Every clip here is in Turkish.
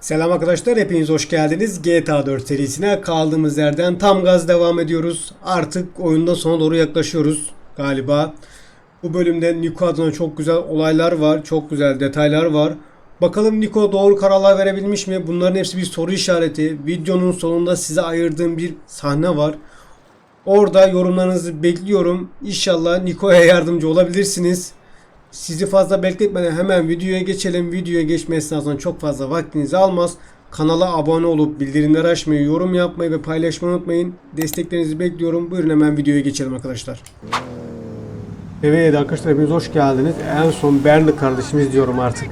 Selam arkadaşlar, hepiniz hoş geldiniz. GTA 4 serisine kaldığımız yerden tam gaz devam ediyoruz. Artık oyundan sona doğru yaklaşıyoruz galiba. Bu bölümde Niko adına çok güzel olaylar var, çok güzel detaylar var. Bakalım Niko doğru kararlar verebilmiş mi? Bunların hepsi bir soru işareti. Videonun sonunda size ayırdığım bir sahne var. Orada yorumlarınızı bekliyorum. İnşallah Niko'ya yardımcı olabilirsiniz. Sizi fazla bekletmeden hemen videoya geçelim. Videoya geçme esnasında çok fazla vaktinizi almaz. Kanala abone olup bildirimleri açmayı, yorum yapmayı ve paylaşmayı unutmayın. Desteklerinizi bekliyorum. Buyurun hemen videoya geçelim arkadaşlar. Evet arkadaşlar hepiniz hoş geldiniz. En son Berli kardeşimiz diyorum artık.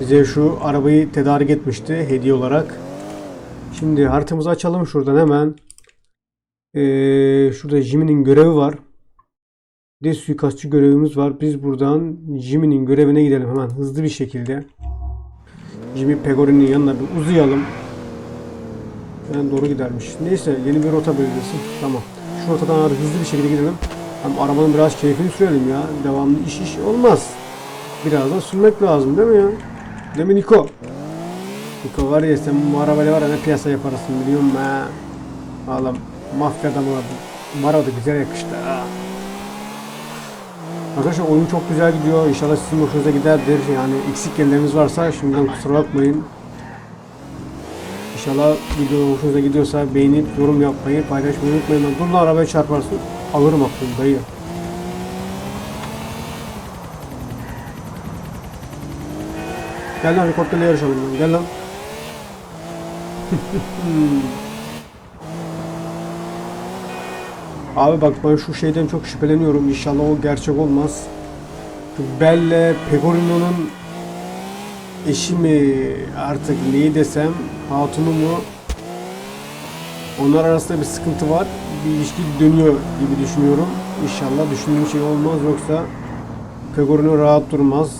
Bize şu arabayı tedarik etmişti hediye olarak. Şimdi haritamızı açalım şuradan hemen. Ee, şurada Jimmy'nin görevi var. Bir de suikastçı görevimiz var. Biz buradan Jimmy'nin görevine gidelim hemen hızlı bir şekilde. Jimmy Pegori'nin yanına bir uzayalım. Ben doğru gidermiş. Neyse yeni bir rota belirlesin. Tamam. Şu rotadan hadi hızlı bir şekilde gidelim. Hem arabanın biraz keyfini sürelim ya. Devamlı iş iş olmaz. Biraz da sürmek lazım değil mi ya? Değil mi Niko? Niko var ya sen bu arabayla var ya ne piyasa yaparsın biliyor musun ha? Oğlum mafya adamı bu araba da güzel yakıştı. Arkadaşlar oyun çok güzel gidiyor. İnşallah sizin hoşunuza giderdir. Yani eksik yerleriniz varsa şimdiden kusura bakmayın. İnşallah video hoşunuza gidiyorsa beğenip yorum yapmayı, paylaşmayı unutmayın. Dur lan arabaya çarparsın. Alırım aklını dayı. Gel lan helikopterle yarışalım. Gel lan. Abi bak ben şu şeyden çok şüpheleniyorum. İnşallah o gerçek olmaz. Belle Pegorino'nun eşi mi artık neyi desem hatunu mu onlar arasında bir sıkıntı var. Bir ilişki dönüyor gibi düşünüyorum. İnşallah düşündüğüm şey olmaz yoksa Pegorino rahat durmaz.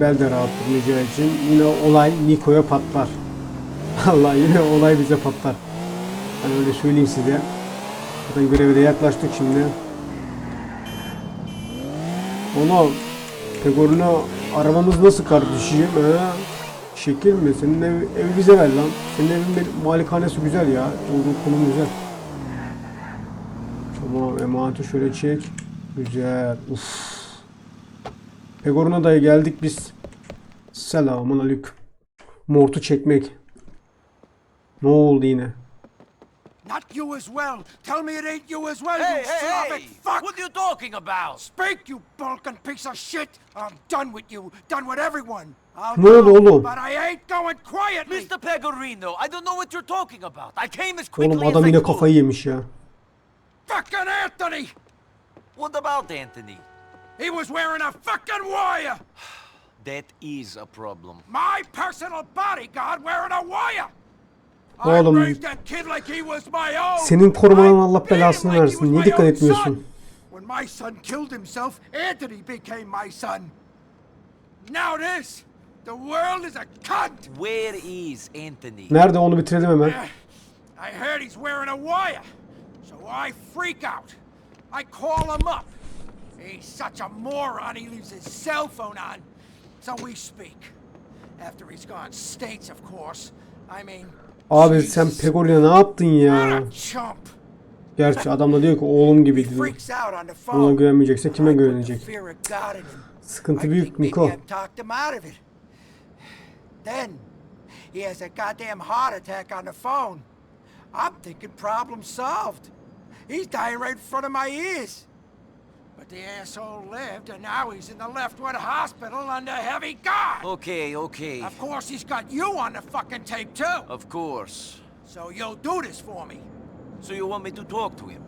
Bel de rahat durmayacağı için yine olay Niko'ya patlar. Allah yine olay bize patlar. Ben öyle söyleyeyim size. Zaten göreve de yaklaştık şimdi. Oğlum Pegorino arabamız nasıl kardeşim he? Şekil mi? Senin ev, evi ver lan. Senin evin bir malikanesi güzel ya. Olduğu konum güzel. Tamam emaneti şöyle çek. Güzel. Uf. Pegorino dayı geldik biz. Selamun aleyküm. Mortu çekmek. Ne oldu yine? Not you as well. Tell me it ain't you as well, Hey, you hey, Slavic hey! fuck! What are you talking about? Speak, you Balkan piece of shit! I'm done with you, done with everyone. I'll Ne oldu go, oğlum? But I ain't going quietly. Mr. Pegorino, I don't know what you're talking about. I came as quickly Oğlum adam as I yine could. kafayı yemiş ya. Fucking Anthony! What about Anthony? He was wearing a fucking wire! That is a problem. My personal bodyguard wearing a wire! Oğlum. I raised that kid like he was my own. Senin korumaların I Allah belasını versin. Niye my dikkat own etmiyorsun? son. When my son killed himself, Anthony became my son. Now this, the world is a cunt. Where is Anthony? Nerede onu bitirelim hemen. Eh, I heard he's wearing a wire, so I freak out. I call him up. He's such a moron, he leaves his cell phone on. So we speak. After he's gone states, of course. I mean, Abi sen Pegori'ne ne yaptın ya? Gerçi adam da diyor ki oğlum gibi diyor. Ona güvenmeyecekse kime güvenecek? Sıkıntı büyük Niko. Then he has a goddamn heart attack on the phone. I'm thinking problem solved. He's dying right in front of my ears. But the asshole lived, and now he's in the Leftwood Hospital under heavy guard. Okay, okay. Of course, he's got you on the fucking tape too. Of course. So you'll do this for me. So you want me to talk to him?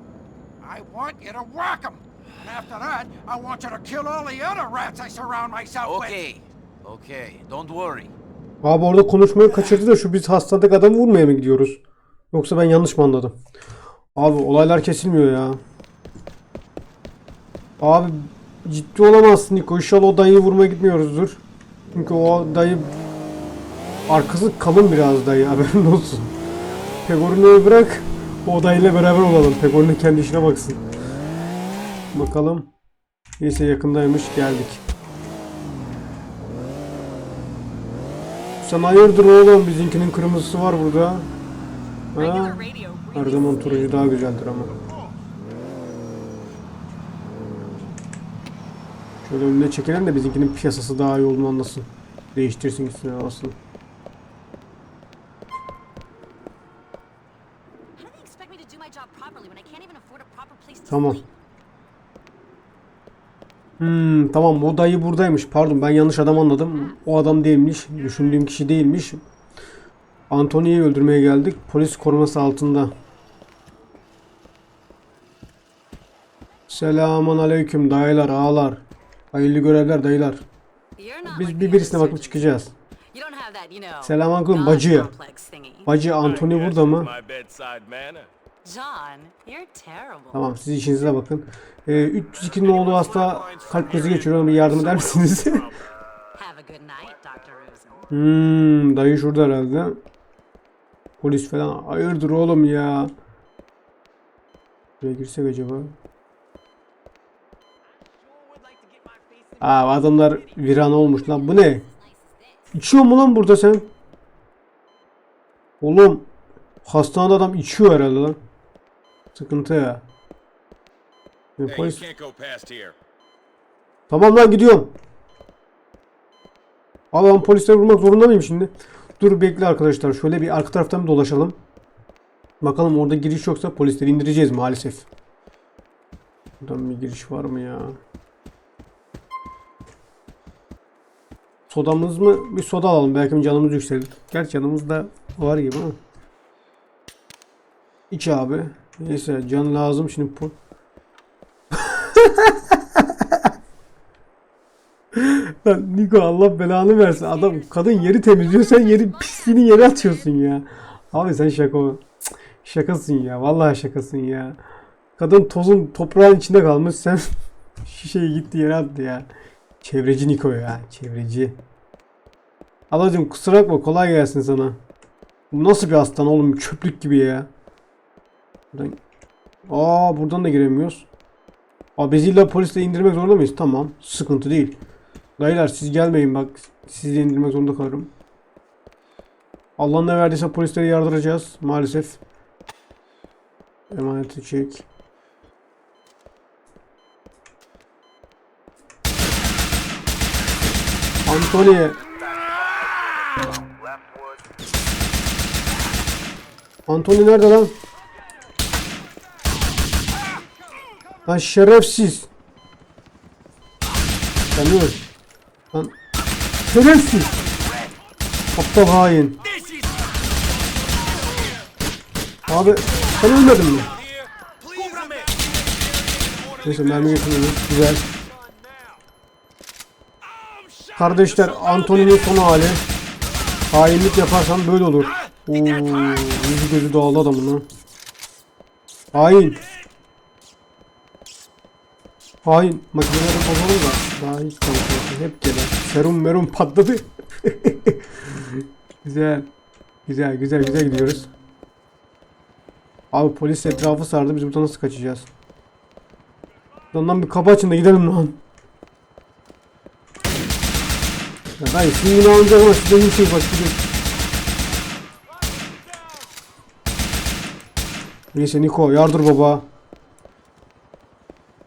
I want you to whack him. And after that, I want you to kill all the other rats I surround myself with. Okay. Okay, don't worry. Abi orada konuşmayı kaçırdı da şu biz hastalık adamı vurmaya mı gidiyoruz? Yoksa ben yanlış mı anladım? Abi olaylar kesilmiyor ya. Abi ciddi olamazsın Niko. İnşallah o dayıyı vurmaya gitmiyoruzdur. Çünkü o dayı arkası kalın biraz dayı haberin olsun. Pegorino'yu bırak. O dayıyla beraber olalım. Pegorino kendi işine baksın. Bakalım. Neyse yakındaymış geldik. Sen hayırdır oğlum bizimkinin kırmızısı var burada. Ha? Her zaman turuncu daha güzeldir ama. Şöyle önüne çekelim de bizimkinin piyasası daha iyi olduğunu anlasın. Değiştirsin üstüne alsın. How do they expect me to do my job properly when I can't even afford a proper place to Tamam. Hmm, tamam o dayı buradaymış. Pardon ben yanlış adam anladım. O adam değilmiş. Düşündüğüm kişi değilmiş. Antony'yi öldürmeye geldik. Polis koruması altında. Selamun aleyküm dayılar ağalar. Hayırlı görevler dayılar. Biz bir birisine bakıp çıkacağız. Know. Selamünaleyküm, bacı. Bacı Antony burada mı? Tamam siz işinize bakın. Ee, 302'nin oğlu hasta kalp krizi geçiriyor. Ona bir yardım eder misiniz? Hmm, dayı şurada herhalde. Polis falan. Hayırdır oğlum ya. Buraya girsek acaba? Aa adamlar viran olmuş lan. Bu ne? İçiyor mu lan burada sen? Oğlum hastanede adam içiyor herhalde lan. Sıkıntı ya. Hey, polis... Tamam lan gidiyorum. Ben polisleri vurmak zorunda mıyım şimdi? Dur bekle arkadaşlar. Şöyle bir arka taraftan bir dolaşalım. Bakalım orada giriş yoksa polisleri indireceğiz maalesef. Buradan bir giriş var mı ya? Sodamız mı? Bir soda alalım. Belki canımız yükselir. Gerçi canımız da var gibi ama. İç abi. Neyse can lazım şimdi. po- Lan Niko Allah belanı versin. Adam kadın yeri temizliyor sen yeri pisliğini yere atıyorsun ya. Abi sen şaka şakasın ya. Vallahi şakasın ya. Kadın tozun toprağın içinde kalmış sen şişeyi gitti yere attı ya. Çevreci Niko ya. Çevreci. Ablacım kusura bakma kolay gelsin sana. Bu nasıl bir aslan oğlum çöplük gibi ya. Buradan... Aa buradan da giremiyoruz. Abi biz illa polisle indirmek zorunda mıyız? Tamam. Sıkıntı değil. Dayılar siz gelmeyin bak. Sizi indirmek zorunda kalırım. Allah ne verdiyse polislere yardıracağız maalesef. Emaneti çek. Anthony. Anthony nerede lan? Lan şerefsiz. Yanıyor. Lan şerefsiz. Aptal hain. Abi sen ölmedin mi? Neyse mermi getirmedim. Güzel. Kardeşler Antony'nin son hali. Hainlik yaparsan böyle olur. Oo, yüzü gözü dağıldı adamın ha. Hain. Hain. Makineleri bozulur da daha hiç konuşmuyorsun. Hep gelen. Serum merum patladı. güzel. Güzel güzel güzel gidiyoruz. Abi polis etrafı sardı. Biz buradan nasıl kaçacağız? Buradan bir kapı açın da gidelim lan. Ya dayı sizin yine alacak ama sizde bir şey bak gidelim. Neyse Niko yardır baba.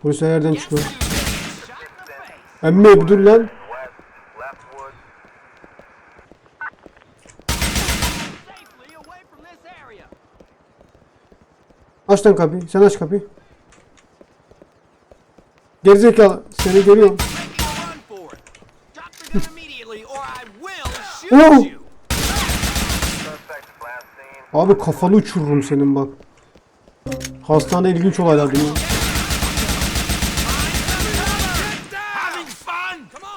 Polis nereden çıkıyor? Emme bir dur lan. Aç lan kapıyı. Sen aç kapıyı. Gerizekalı. Seni görüyorum. Making a run for it. Drop the gun immediately, or I will Oh! Abi kafanı uçururum senin bak. Hastanede ilginç olaylar? Come on.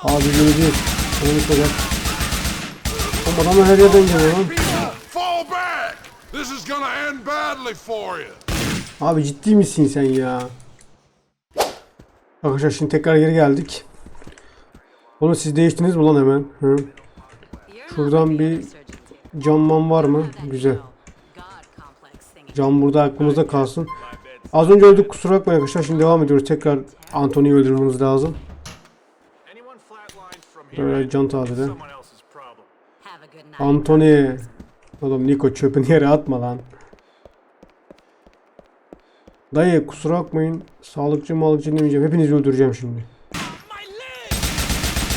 Abi göreceğiz. Onu kadar. Oğlum adamlar her yerden geliyor lan. Abi ciddi misin sen ya? Arkadaşlar şimdi tekrar geri geldik. Onu siz değiştiniz mi lan hemen? Hı. Şuradan bir. Camman var mı? Güzel. Cam burada aklımızda kalsın. Az önce öldük kusura bakmayın arkadaşlar. Şimdi devam ediyoruz. Tekrar Anthony'yi öldürmemiz lazım. Böyle can tazede. Anthony. Oğlum Niko çöpünü yere atma lan. Dayı kusura bakmayın. Sağlıkçı malıkçı demeyeceğim. Hepinizi öldüreceğim şimdi.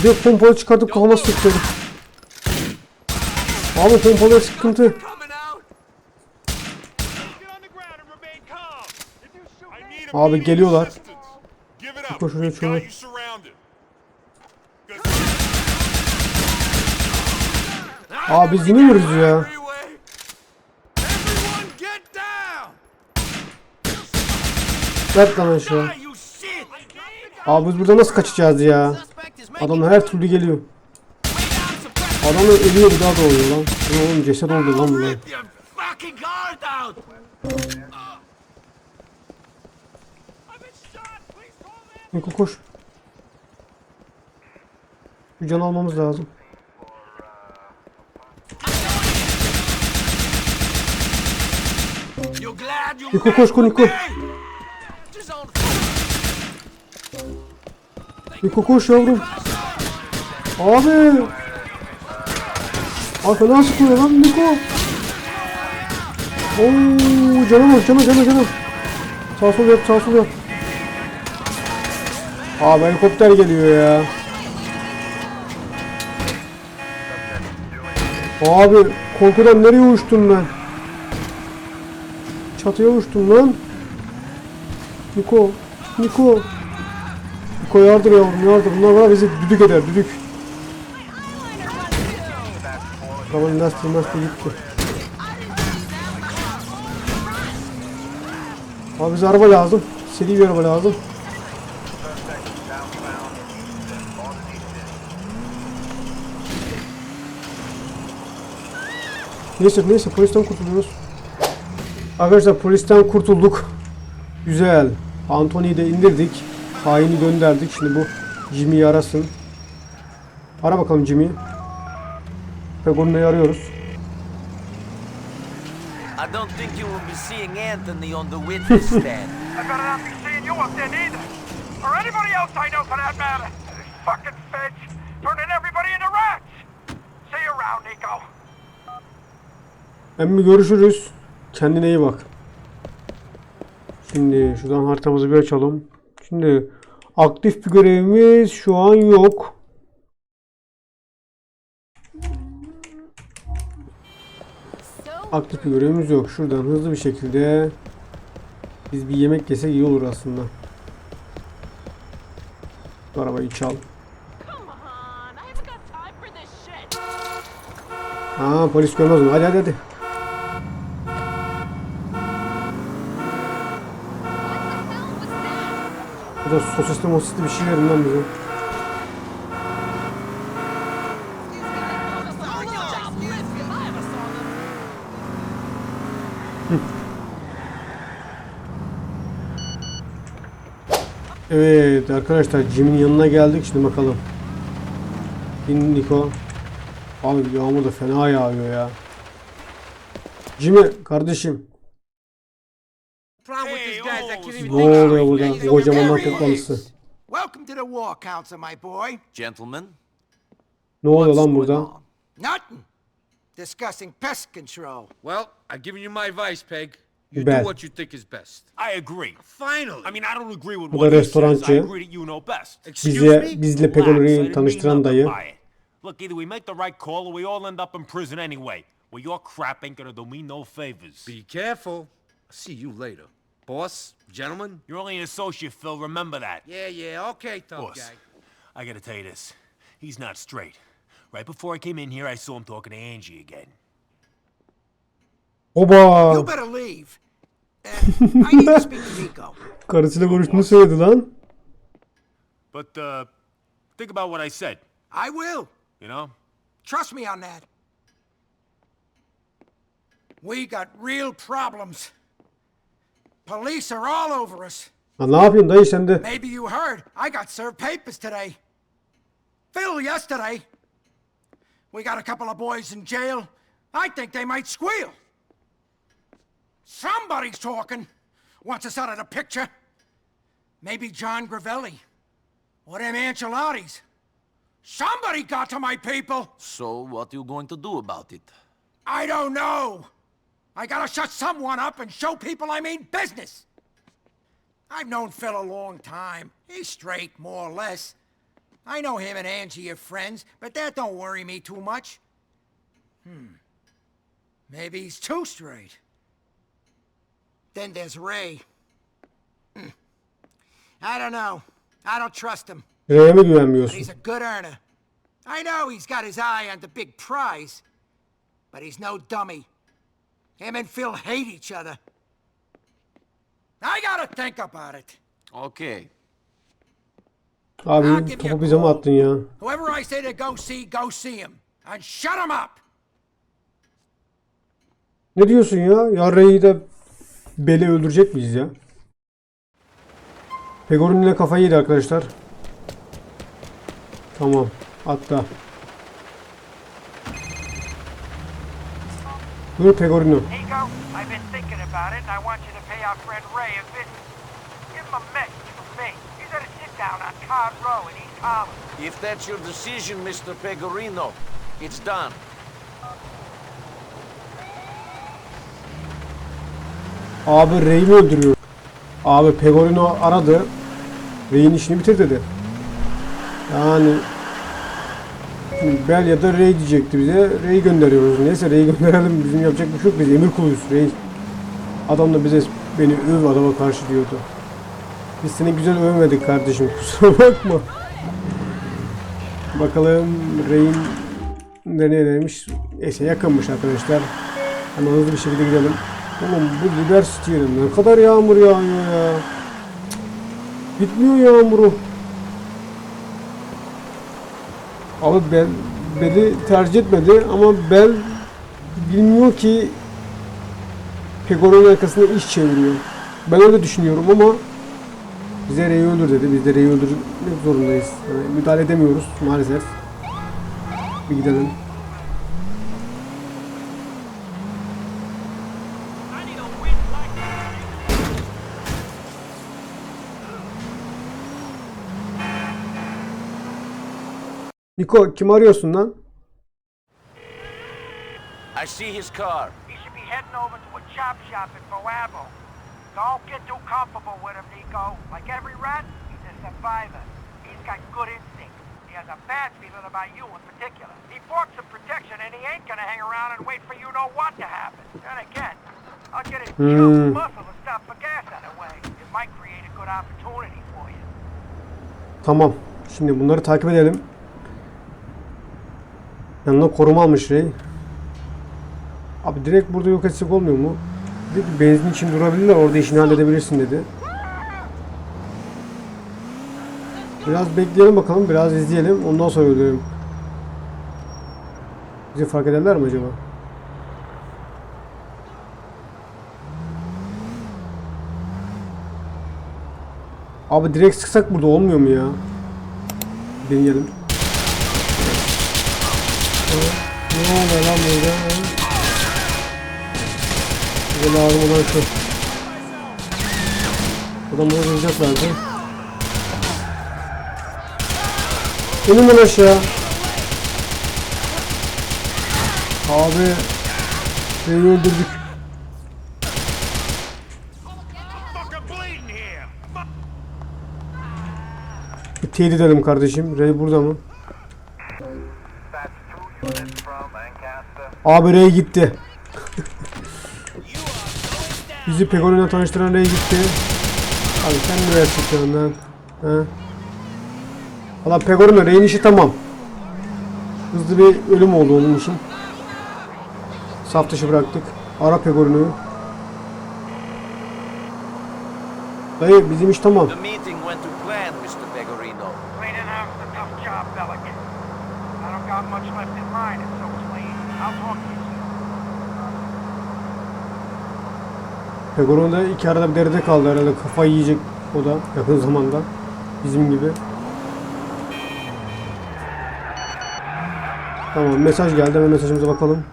Bir pompalı çıkartıp kafama sıktı. Abi pompalı sıkıntı. Coming out. Get on the ground and remain calm. If you shoot I need Abi geliyorlar. assistance. Give it up. Koş şuraya, We've şuraya. got you surrounded. Good. Abi biz yine yürüyoruz ya. Yat lan aşağı. Abi biz burada nasıl kaçacağız ya? Adamlar her türlü geliyor. Adamlar ölüyor bir daha doğuyor lan. Ulan Oğlum ceset oldu lan bunlar. Niko koş. Bir can almamız lazım. Niko met koş Niko. Niko koş yavrum. Abi. Fena sıkıyor lan Niko. Oo canım var canım canım canım. Sağ sol yap sağ sol yap. Abi helikopter geliyor ya. Abi korkudan nereye uçtum ben? Çatıya uçtum lan. Niko. Niko. Niko yardır yavrum yardır. Bunlar var bizi düdük eder düdük. Arabanın lastiği lastiği gitti. Abi bize araba lazım. Seri bir araba lazım. Neyse neyse polisten kurtuluyoruz. Arkadaşlar polisten kurtulduk. Güzel. Anthony'yi de indirdik. Haini gönderdik. Şimdi bu Jimmy'yi arasın. Ara bakalım Jimmy'yi. Pegon'u arıyoruz. I don't think you will be seeing Anthony on the witness stand. I better not be seeing you up there neither. Or anybody else I know for that matter. This fucking feds turning everybody into rats. See you around, Nico. Emmi görüşürüz. Kendine iyi bak. Şimdi şuradan haritamızı bir açalım. Şimdi aktif bir görevimiz şu an yok. Aktif bir görevimiz yok. Şuradan hızlı bir şekilde biz bir yemek yesek iyi olur aslında. Bu arabayı çal. Aa polis görmez mi? Hadi hadi hadi. That? Burada sosisli mosisli bir şey verin lan bize. Evet arkadaşlar Jim'in yanına geldik şimdi bakalım. Bin Niko. Abi yağmur da fena yağıyor ya. Jimmy kardeşim ne oluyor burada? straight. Kocaman is. Welcome to the War Council, my boy. Gentlemen, Ne oluyor lan burada? Nothing. Discussing pest control. Well, I've given you my advice, Peg. You Bad. do what you think is best. I agree. Finally. I mean, I don't agree with what da he says. I restorancı. agree that you know best. Excuse Bize, me? bizle Relax, I Pegoni'yi didn't mean tanıştıran nothing dayı. by it. Look, either we make the right call or we all end up in prison anyway. Well, your crap ain't gonna do me no favors. Be careful. I'll see you later. Boss, gentlemen. You're only an associate, Phil. Remember that. Yeah, yeah, okay, tough Boss, guy. I gotta tell you this. He's not straight. Right before I came in here, I saw him talking to Angie again. Oba! You better leave. Uh, I need to speak to Nico. Karısıyla konuştuğunu söyledi lan. But, uh, think about what I said, I will. you know? Trust me on that. We got real problems. Police are all over us. Ha, ne yapıyorsun dayı sen de? Maybe you heard. I got served papers today. Phil yesterday. We got a couple of boys in jail. I think they might squeal. Somebody's talking. Wants us out of the picture. Maybe John Gravelli. Or them Ancelottis. Somebody got to my people! So, what are you going to do about it? I don't know! I gotta shut someone up and show people I mean business! I've known Phil a long time. He's straight, more or less. I know him and Angie are friends, but that don't worry me too much. Hmm. Maybe he's too straight. Then there's Ray. Hmm. I don't know. I don't trust him. R'ye mi But güvenmiyorsun? he's a good earner. I know he's got his eye on the big prize, but he's no dummy. Him and Phil hate each other. I gotta think about it. Okay. Abi topu bize mi attın ya? Whoever I say to go see, go see him. And shut him up! Ne diyorsun ya? Ya Rey'i de Bel'i öldürecek miyiz ya? Pegor'un yine kafayı yedi arkadaşlar. Tamam. Atla. Dur Pegorino. Nico, I've been thinking about it, and I want you to pay our friend Ray a visit. Give him a message from me. He's at a sit-down on Card Row in East Harlem. If that's your decision, Mr. Pegorino, it's done. Abi Rey'i öldürüyor? Abi Pegorino aradı. Rey'in işini bitir dedi. Yani Bel ya da Rey diyecekti bize. Rey'i gönderiyoruz. Neyse Rey'i gönderelim. Bizim yapacak bir şey yok. Biz emir kuluyuz. Rey. Adam da bize beni öv adama karşı diyordu. Biz seni güzel övmedik kardeşim. Kusura bakma. Bakalım Rey'in nereymiş? Neyse yakınmış arkadaşlar. Hemen hızlı bir şekilde gidelim. Oğlum bu Liber City'nin ne kadar yağmur yağıyor ya. Cık. Bitmiyor yağmuru. Abi Bel, Bel'i tercih etmedi ama Bel bilmiyor ki Pegor'un arkasında iş çeviriyor. Ben öyle düşünüyorum ama bize Rey'i öldür dedi. Biz de Rey'i öldürmek zorundayız. Yani müdahale edemiyoruz maalesef. Bir gidelim. Niko kim arıyorsun lan? I see his car. He should be heading over to a chop shop in Boabo. Don't get too comfortable with him, Nico. Like every rat, he's a survivor. He's got good instincts. He has a bad feeling about you in particular. He fought some protection, and he ain't gonna hang around and wait for you know what to happen. Then again, I'll get his Hmm. muscle to stop for gas on the way. It might create a good opportunity for you. Tamam. Şimdi bunları takip edelim. Yanına koruma almış Rey. Abi direkt burada yok etsek olmuyor mu? Dedi benzin için durabilirler orada işini halledebilirsin dedi. Biraz bekleyelim bakalım biraz izleyelim ondan sonra öldürelim. Bizi fark ederler mi acaba? Abi direkt sıksak burada olmuyor mu ya? Deneyelim. Ne oluyor lan burada? Bize lazım olan şu. Adamları vuracaklardı. İnin lan aşağı. Abi. Beni öldürdük. Teyit edelim kardeşim. Ray burada mı? Abi Ray gitti. Bizi Pegor'la tanıştıran Ray gitti. Abi sen nereye çıktın lan? Ha? Valla Pegor'la Ray'in işi tamam. Hızlı bir ölüm oldu onun için. Saf dışı bıraktık. Ara Pegor'unu. Dayı bizim iş tamam. Pegor'un da iki arada bir derede kaldı herhalde. Kafayı yiyecek o da yakın zamanda. Bizim gibi. Tamam mesaj geldi. Hemen mesajımıza bakalım.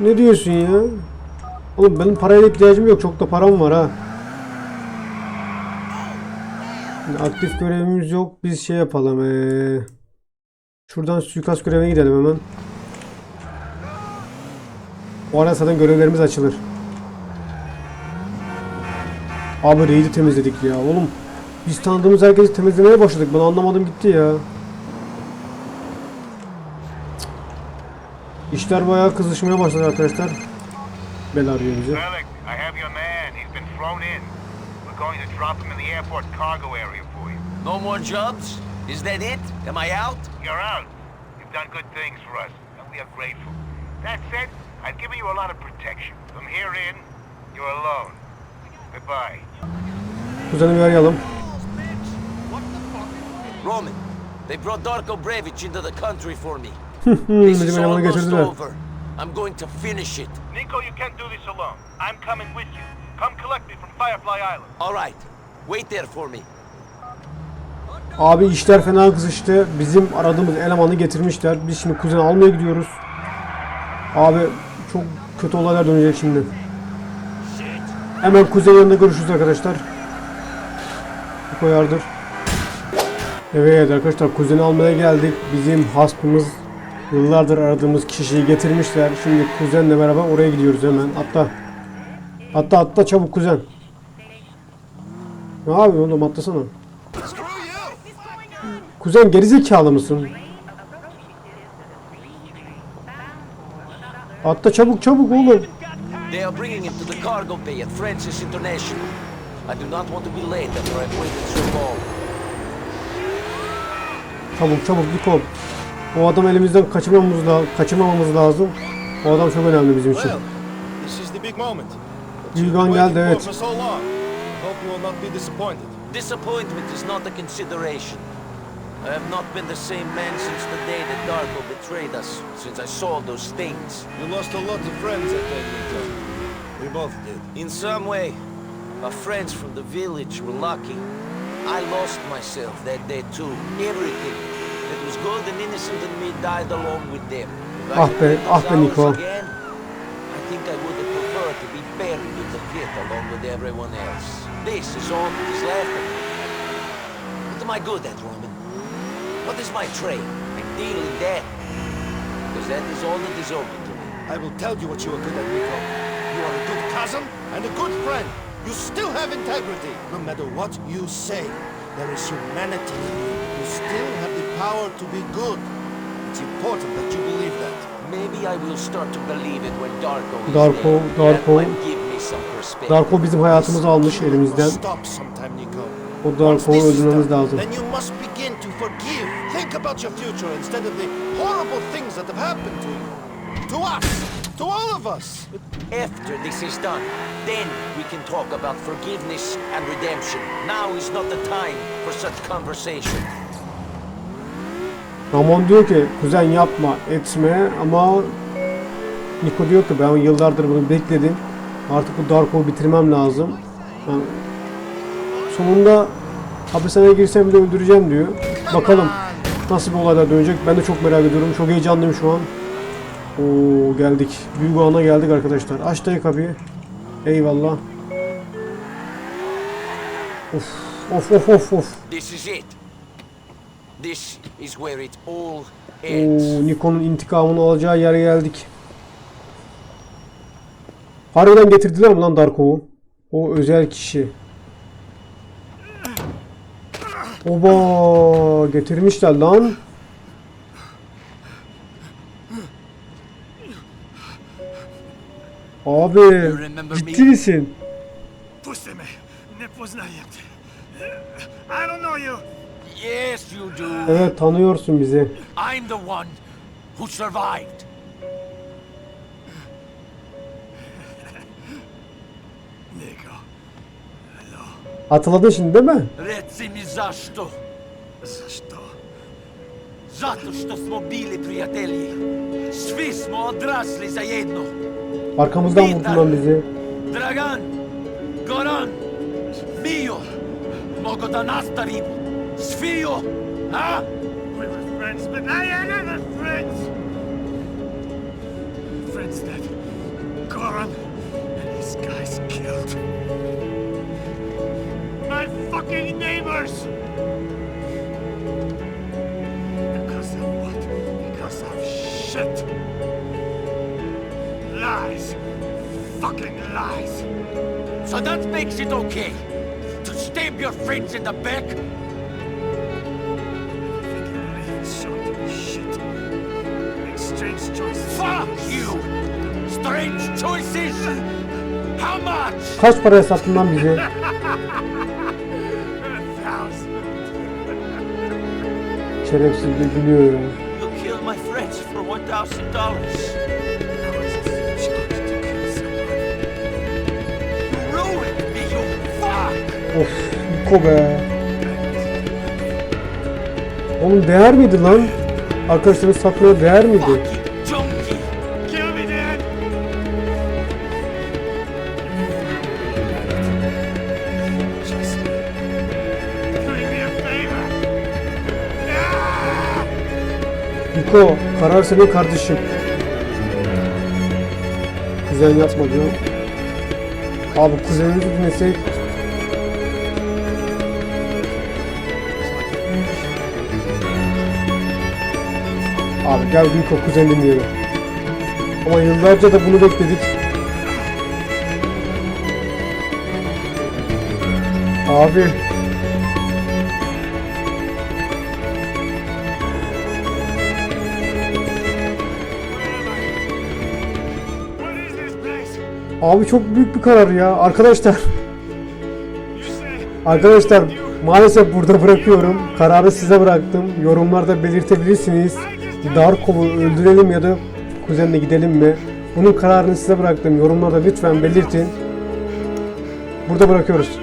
Ne diyorsun ya? Oğlum benim paraya ihtiyacım yok. Çok da param var ha. Aktif görevimiz yok. Biz şey yapalım. Ee, şuradan suikast görevine gidelim hemen. O ara zaten görevlerimiz açılır. Abi raid'i temizledik ya. Oğlum biz tanıdığımız herkesi temizlemeye başladık. Ben anlamadım gitti ya. İşler bayağı kızışmaya başladı arkadaşlar. Bel arıyor bizi. Going to drop him in the airport cargo area for you. No more jobs? Is that it? Am I out? You're out. You've done good things for us, and we are grateful. That said, I've given you a lot of protection. From here in, you're alone. Goodbye. Kuzenimi arayalım. Roman, they brought Darko Brevic into the country for me. Hmm, This is elemanı almost over. I'm going to finish it. Nico, you can't do this alone. I'm coming with you. Come collect me from Firefly Island. All right. Wait there for me. Abi işler fena kızıştı. Bizim aradığımız elemanı getirmişler. Biz şimdi kuzeni almaya gidiyoruz. Abi çok kötü olaylar dönecek şimdi. Hemen kuzenin yanında görüşürüz arkadaşlar. Bu yardır. Evet arkadaşlar kuzeni almaya geldik. Bizim hasbımız yıllardır aradığımız kişiyi getirmişler. Şimdi kuzenle beraber oraya gidiyoruz hemen. Atla. Atla atla çabuk kuzen. Ne yapıyorsun oğlum atlasana. Kuzen gerizekalı mısın? Atla çabuk çabuk oğlum. They are bringing him to the cargo bay at Francis International. I do not want to be late after I've waited so long. Çabuk çabuk Nikol. O adam elimizden kaçırmamamız, la kaçırmamamız lazım. O adam çok önemli bizim için. Well, this is the big moment. But Büyük you've an been geldi waiting for so long. Hope you will not be disappointed. Disappointment is not a consideration. I have not been the same man since the day that Darko betrayed us, since I saw those things. You lost a lot of friends at Eglinton. We both did. In some way, our friends from the village were lucky. I lost myself that day too. Everything that was good and innocent in me died along with them. If I Ah could be- ah be, hours Again, I would have preferred to be buried in the pit along with everyone else. This is all that is left of me. What am I good at, Roman? What is my trade? I deal in death. Because that is all that is open to me. I will tell you what you are good at, Nico. You are a good cousin and a good friend. You still have integrity. No matter what you say, there is humanity in you. You still have the power to be good. It's important that you believe that. Maybe I will start to believe it when Darko is Darko. Darko. Give me some perspective. Darko bizim hayatımızı almış Will elimizden. Stop sometime, Nico. O Once Darko'yu this is öldürmemiz lazım. Then you must begin to forgive. Think about your future instead of the horrible things that have happened to you. To us. To all of us. After this is done, then we can talk about forgiveness and redemption. Now is not the time for such conversation. Ramon diyor ki kuzen yapma etme ama Niko diyor ki ben yıllardır bunu bekledim. Artık bu Darko'yu bitirmem lazım. Ben sonunda hapishaneye girsem bile öldüreceğim diyor. Bakalım nasıl bir olaylar dönecek. Ben de çok merak ediyorum. Çok heyecanlıyım şu an. Oo geldik. Büyük ana geldik arkadaşlar. Aç dayı kapıyı. Eyvallah. Of of of of of. This is it. This is where it all Oo, Nikon'un intikamını alacağı yere geldik. Harbiden getirdiler mi lan Darkov'u? O özel kişi. Oba getirmişler lan. Abi ciddi misin? I don't know you. Yes, you do. Evet tanıyorsun bizi. I'm the one who survived. Hatırladın şimdi değil mi? Reci mi za što? Za što? Zato što smo bili prijatelji. Svi smo odrasli za jedno. Arkamızdan vurdular bizi. Dragan, Goran, Mio, mogu da nastavim. Svio, a? We were friends, but I am never friends. Friends that Goran and This guy's killed. My fucking neighbors! Because of what? Because of shit. Lies. Fucking lies. So that makes it okay to stab your friends in the back? You! Strange choices! How much? Kaç para hesaplın lan thousand. Şerefsiz de gülüyor. You kill my friends for one thousand dollars. Of Niko be. Oğlum değer miydi lan? Arkadaşlarını satmaya değer miydi? Niko karar senin kardeşim. Kuzen yapma diyor. Abi kuzenimizi dinlesek. Abi gel Niko kuzen dinleyelim. Ama yıllarca da bunu bekledik. Abi Abi çok büyük bir karar ya. Arkadaşlar, arkadaşlar maalesef burada bırakıyorum. Kararı size bıraktım. Yorumlarda belirtebilirsiniz. Darkov'u öldürelim ya da kuzenle gidelim mi? Bunun kararını size bıraktım. Yorumlarda lütfen belirtin. Burada bırakıyoruz.